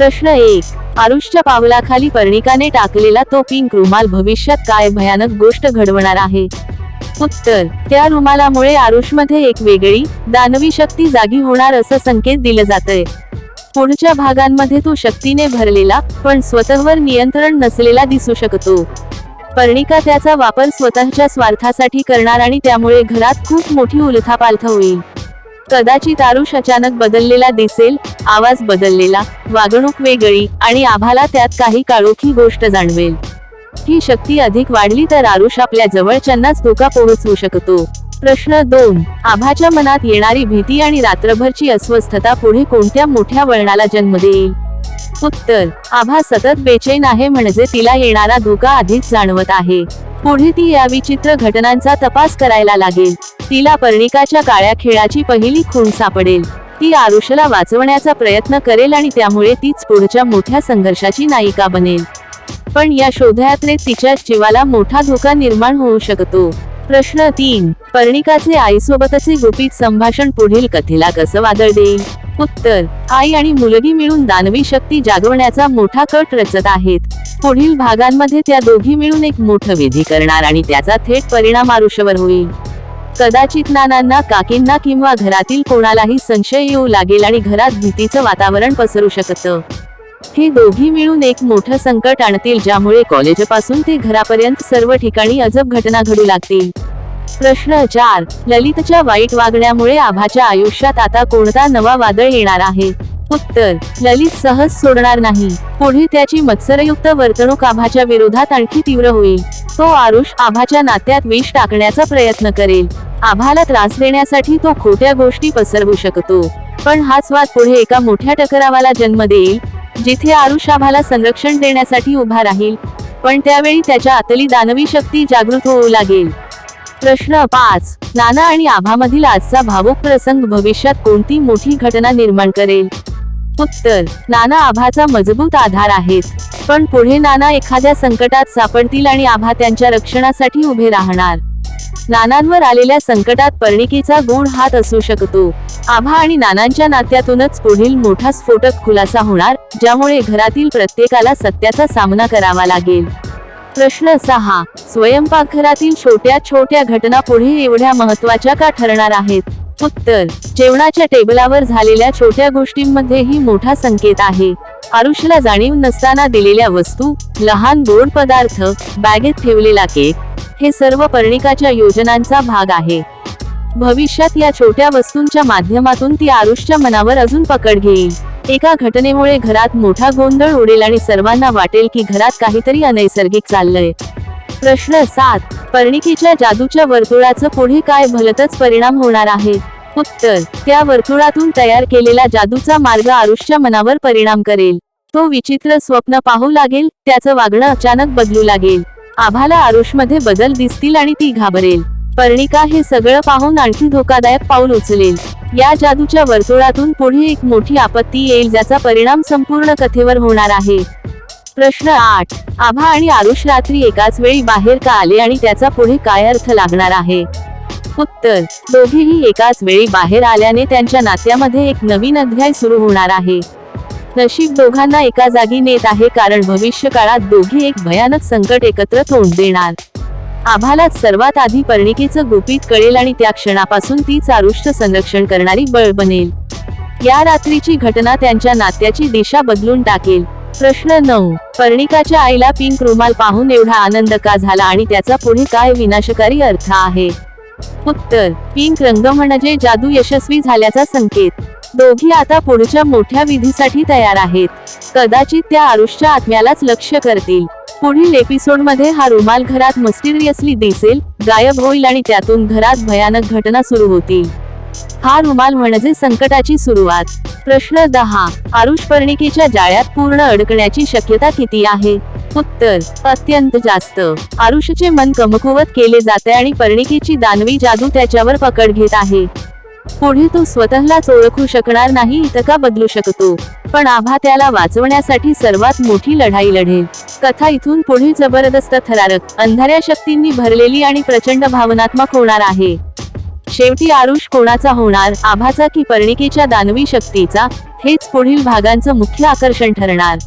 प्रश्न एक. आरुषच्या पावलाखाली पर्णिकाने टाकलेला तो पिंक रुमाल भविष्यात काय भयानक गोष्ट घडवणार आहे? उत्तर. त्या रुमालामुळे आरुषमध्ये एक वेगळी दानवी शक्ती जागी होणार असं संकेत दिलं जातंय. पुढच्या भागांमध्ये तो शक्तीने भरलेला पण स्वतःवर नियंत्रण नसलेला दिसू शकतो. पर्णिका त्याचा वापर स्वतःच्या स्वार्थासाठी करणार आणि त्यामुळे घरात खूप मोठी उलथापालथ होईल. कदाचित आरुष अचानक बदललेला दिसेल आवाज बदललेला वागणूक वेगळी आणि आभाला त्यात काही काळोखी गोष्ट जाणवेल. ही शक्ती अधिक वाढली तर आरुष आपल्या जवळच्यांनाच धोका पोहोचवू शकतो. प्रश्न दोन आभाच्या मनात येणारी भीती आणि रात्रभरची अस्वस्थता पुढे कोणत्या मोठ्या वळणाला जन्म देईल? उत्तर आभा सतत बेचैन आहे म्हणजे तिला येणारा धोका आधीच जाणवत आहे. पुढे ती या विचित्र घटनांचा तपास करायला लागेल. तिला पर्णिकाच्या काळ्या खेळाची पहिली खूण सापडेल. ती आरुषला वाचवण्याचा प्रयत्न करेल आणि त्यामुळे तीच पुढच्या मोठ्या संघर्षाची नायिका बनेल. पण या शोधयात्रेत तिच्या जीवाला मोठा धोका निर्माण होऊ शकतो. प्रश्न तीन. पर्णिकाचे आईसोबतचे गुपित संभाषण पुढील कथेला कसं वादळ देईल उत्तर. आई आणि मुलगी मिळून दानवी शक्ती जागवण्याचा मोठा कट रचत आहेत. पुढील भागांमध्ये त्या दोघी मिळून एक मोठं विधी करणार आणि त्याचा थेट परिणाम आरुषवर होईल. कदाचित नानांना काकींना किंवा घरातील कोणालाही संशय येऊ लागेल आणि घरात भीतीचं वातावरण पसरू शकतं. हे दोघी मिळून एक मोठं संकट आणतील ज्यामुळे कॉलेजपासून ते घरापर्यंत सर्व ठिकाणी अजब घटना घडू लागतील. प्रश्न चार ललितच्या वाईट वागण्यामुळे आभाच्या आयुष्यात आता कोणता नवा वादळ येणार आहे? उत्तर ललित सहज सोडणार नाही. पुढे त्याची मत्सरयुक्त वर्तणूक आभाच्या विरोधात आणखी तीव्र होईल. तो आरुष आभाच्या नात्यात विष टाकण्याचा प्रयत्न करेल. आभाला त्रास देण्यासाठी तो खोट्या गोष्टी पसरवू शकतो. पण हाच वाद पुढे एका मोठ्या टकरावाला जन्म देईल. जिथे आरुषाभाला संरक्षण देण्यासाठी उभा राहील पण त्यावेळी त्याच्या आतली दानवी शक्ती जागृत होऊ लागेल. प्रश्न पाच. नाना आणि आभामधील आजचा भावुक प्रसंग भविष्यात कोणती मोठी घटना निर्माण करेल? उत्तर. नाना आभाचा मजबूत आधार आहेत पण पुढे नाना एखाद्या संकटात सापडतील आणि आभा त्यांच्या रक्षणासाठी उभे राहणार. नानांवर आलेल्या संकटात पर्णिकेचा गुण हात असू शकतो. आभा आणि नानांच्या नात्यातूनच पुढील मोठा स्फोटक खुलासा होणार ज्यामुळे घरातील प्रत्येकाला सत्याचा सामना करावा लागेल. प्रश्न सहा स्वयंपाकघरातील छोट्या छोट्या घटना पुढे एवढ्या महत्त्वाच्या का ठरणार आहेत? उत्तर जेवणाच्या टेबलावर झालेल्या छोट्या गोष्टींमध्येही मोठा संकेत आहे. आरुषला जाणीव नसताना दिलेल्या वस्तू लहान गोड पदार्थ बॅगेत ठेवलेला केक हे सर्व पर्णिकाच्या योजनांचा भाग आहे. भविष्यात या छोट्या वस्तूंच्या माध्यमातून ती आरुषच्या मनावर अजून पकड घेईल. एका घटनेमुळे घरात मोठा गोंधळ उडेल आणि सर्वांना वाटेल की घरात काहीतरी अनैसर्गिक चाललंय. प्रश्न सात पर्णिकेच्या जादूच्या वर्तुळाचं पुढे काय भलतच परिणाम होणार आहे? उत्तर त्या वर्तुळातून तयार केलेला जादूचा मार्ग आरुषच्या मनावर परिणाम करेल. तो विचित्र स्वप्न पाहू लागेल त्याचं वागणं अचानक बदलू लागेल. आभाला आरुषमध्ये बदल दिसतील आणि ती घाबरेल. पर्णिका हे सगळं पाहून आणखी धोकादायक पाऊल उचलेल. या जादूच्या वर्तुळातून पुढे एक मोठी आपत्ती येईल ज्याचा परिणाम संपूर्ण कथेवर होणार आहे. प्रश्न आठ. आभा आणि आरुष रात्री एकाच वेळी बाहेर का आले आणि त्याचा पुढे काय अर्थ लागणार आहे? उत्तर. दोघेही एकाच वेळी बाहेर आल्याने त्यांच्या नात्यामध्ये एक नवीन अध्याय सुरू होणार आहे. नशीब दोघांना एका जागी नेत आहे कारण भविष्य काळात दोघे एक भयानक संकट एकत्र तोंड देणार. आभालात सर्वात आधी पर्णिकेचं गुपित कळेल आणि त्या क्षणापासून ती चारुष्ट संरक्षण करणारी बळ बनेल. या रात्रीची घटना त्यांच्या नात्याची दिशा बदलून टाकेल. प्रश्न नऊ. पर्णिकाच्या आईला पिंक रुमाल पाहून एवढा आनंद का झाला आणि त्याचा पुढे काय विनाशकारी अर्थ आहे? उत्तर. पिंक रंग म्हणजे जादू यशस्वी झाल्याचा संकेत. दोघी आता पुढच्या मोठ्या विधीसाठी तयार आहेत. कदाचित त्या आरुषच्या आत्म्यालाच लक्ष करतील. पुढील एपिसोडमध्ये हा रुमाल घरात मस्टिरियसली दिसेल गायब होईल आणि त्यातून घरात भयानक घटना सुरू होतील. हा रुमाल म्हणजे संकटाची सुरुवात. प्रश्न दहा. आरुष पर्णिकेच्या जाळ्यात पूर्ण अडकण्याची शक्यता किती आहे? उत्तर. अत्यंत जास्त. आरुषचे मन कमकुवत केले जाते आणि पर्णिकेची दानवी जादू त्याच्यावर पकड घेत आहे. पुढे तो स्वतःलाच ओळखू शकणार नाही इतका बदलू शकतो? पण आभा त्याला वाचवण्यासाठी सर्वात मोठी लढाई लढेल. कथा इथून पुढे जबरदस्त थरारक अंधाऱ्या शक्तींनी भरलेली आणि प्रचंड भावनात्मक होणार आहे. शेवटी आरुष कोणाचा होणार आभाचा की पर्णिकेच्या दानवी शक्तीचा हेच पुढील भागांचं मुख्य आकर्षण ठरणार.